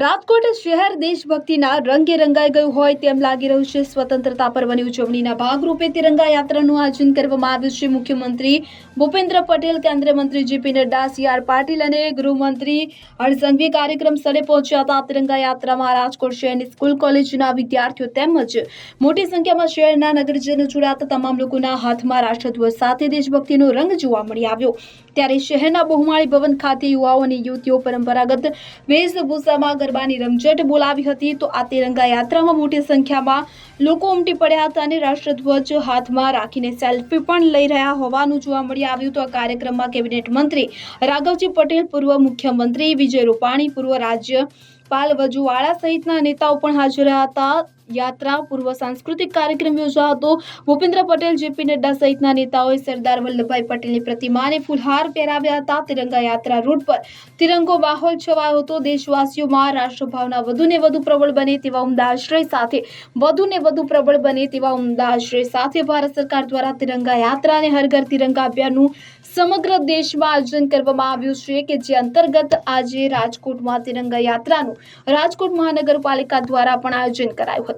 રાજકોટ શહેર દેશભક્તિના રંગે રંગાઈ ગયું હોય તેમ લાગી રહ્યું છે. સ્વતંત્રતા પર્વની ઉજવણીના ભાગરૂપે તિરંગા યાત્રાનું આયોજન કરવામાં આવ્યું છે. મુખ્યમંત્રી ભૂપેન્દ્ર પટેલ, કેન્દ્રીય મંત્રી JP Nadda, C R Patil અને ગૃહમંત્રી હરસંઘવી કાર્યક્રમ સ્થળે પહોંચ્યા હતા. તિરંગા યાત્રામાં રાજકોટ શહેરની સ્કૂલ, કોલેજના વિદ્યાર્થીઓ તેમજ મોટી સંખ્યામાં શહેરના નગરજનો જોડાતા તમામ લોકોના હાથમાં રાષ્ટ્રધ્વજ સાથે દેશભક્તિનો રંગ જોવા મળી આવ્યો. ત્યારે શહેરના બહુમાળી ભવન ખાતે યુવાઓ અને યુવતીઓ પરંપરાગત વેશભૂષામાં ગરબાની રમઝટ બોલાવી હતી તો આ તિરંગા યાત્રામાં મોટી સંખ્યામાં લોકો ઉમટી પડ્યા હતા અને રાષ્ટ્રધ્વજ હાથમાં રાખીને સેલ્ફી પણ લઈ રહ્યા હોવાનું જોવા મળી આવ્યું તો આ કાર્યક્રમમાં કેબિનેટ મંત્રી રાઘવજી પટેલ, પૂર્વ મુખ્યમંત્રી વિજય રૂપાણી, પૂર્વ રાજ્યપાલ વજુવાળા સહિતના નેતાઓ પણ હાજર રહ્યા હતા. યાત્રા, પૂર્વ સાંસ્કૃતિક કાર્યક્રમ યોજાયો હતો ભૂપેન્દ્ર પટેલ, જેપી નડ્ડા સહિતના નેતાઓએ સરદાર વલ્લભભાઈ પટેલની પ્રતિમાને ફૂલહાર પહેરાવ્યા હતા. તિરંગા યાત્રા રૂટ પર તિરંગો માહોલ છવાયો હતો. દેશવાસીઓમાં રાષ્ટ્રભાવના વધુને વધુ પ્રબળ બને તેવા ઉમદા આશ્રય સાથે, વધુને વધુ પ્રબળ બને તેવા ઉમદા આશ્રય સાથે ભારત સરકાર દ્વારા તિરંગા યાત્રા અને હર ઘર તિરંગા અભિયાનનું સમગ્ર દેશમાં આયોજન કરવામાં આવ્યું છે કે જે અંતર્ગત આજે રાજકોટમાં તિરંગા યાત્રાનું રાજકોટ મહાનગરપાલિકા દ્વારા પણ આયોજન કરાયું